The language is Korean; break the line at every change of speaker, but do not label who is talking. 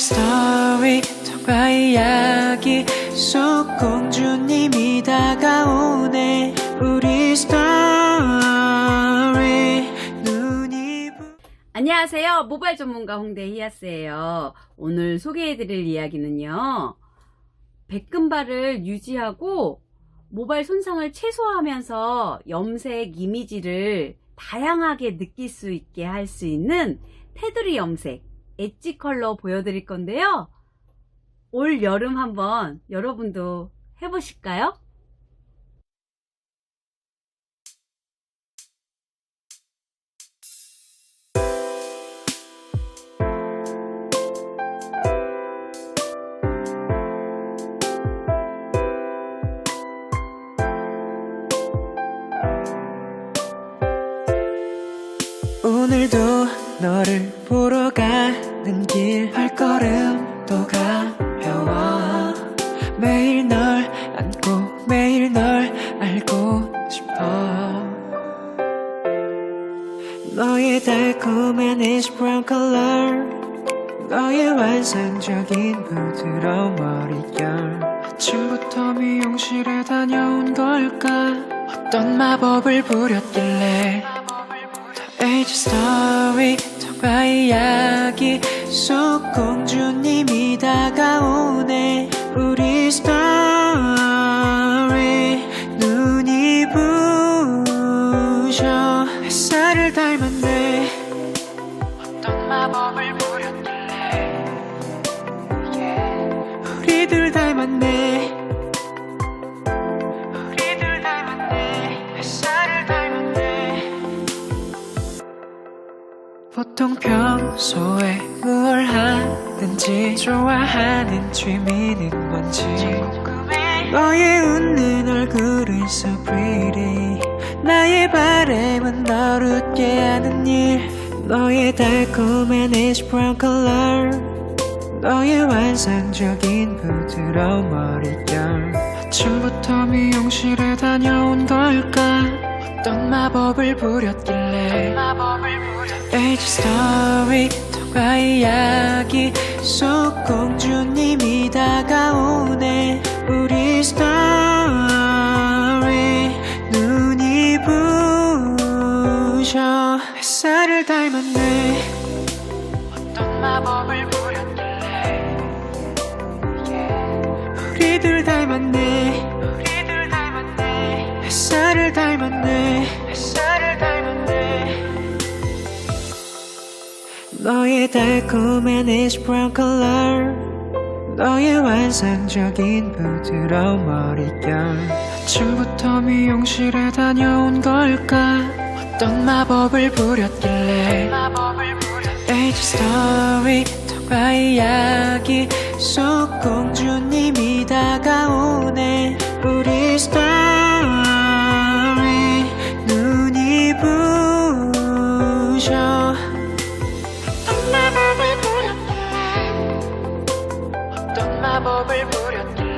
스토리 통과 이야기 속 공주님이 다가오네 우리 스토리 눈이 부...
안녕하세요. 모바일 전문가 홍대 히아스예요. 오늘 소개해드릴 이야기는요. 백금발을 유지하고 모발 손상을 최소화하면서 염색 이미지를 다양하게 느낄 수 있게 할 수 있는 테두리 염색 엣지 컬러 보여드릴 건데요. 올 여름 한번 여러분도 해보실까요?
오늘도 너를 보러 가는 길 발걸음도 가벼워. 매일 널 안고 매일 널 알고 싶어. 너의 달콤한 애쉬 브라운 컬러 너의 환상적인 부드러운 머릿결. 아침부터 미용실에 다녀온 걸까? 어떤 마법을 부렸길래 에이지 스토리 통과 이야기. 속 공주님이 다가오 보통 평소에 뭘 하든지 좋아하는 취미는 뭔지. 너의 웃는 얼굴은 so pretty 나의 바램은 널 웃게 하는 일. 너의 달콤한 애쉬 브라운 컬러 너의 환상적인 부드러운 머릿결 아침부터 미용실에 다녀온 걸까? 어떤 마법을 부렸길래 에이지 스토리 통과 이야기 속 공주님이 다가오네. 우리 스토리 눈이 부셔 햇살을 닮았네. 어떤 마법을 부렸길래 우리들 닮았네. 우리들 닮았네. 햇살을 닮았네. 햇살 너의 달콤한 애쉬 브라운 컬러 너의 환상적인 부드러운 머릿결. 아침부터 미용실에 다녀온 걸까? 어떤 마법을 부렸길래? 에이지 스토리 통과 이야기 속 다가오 тобі поряд.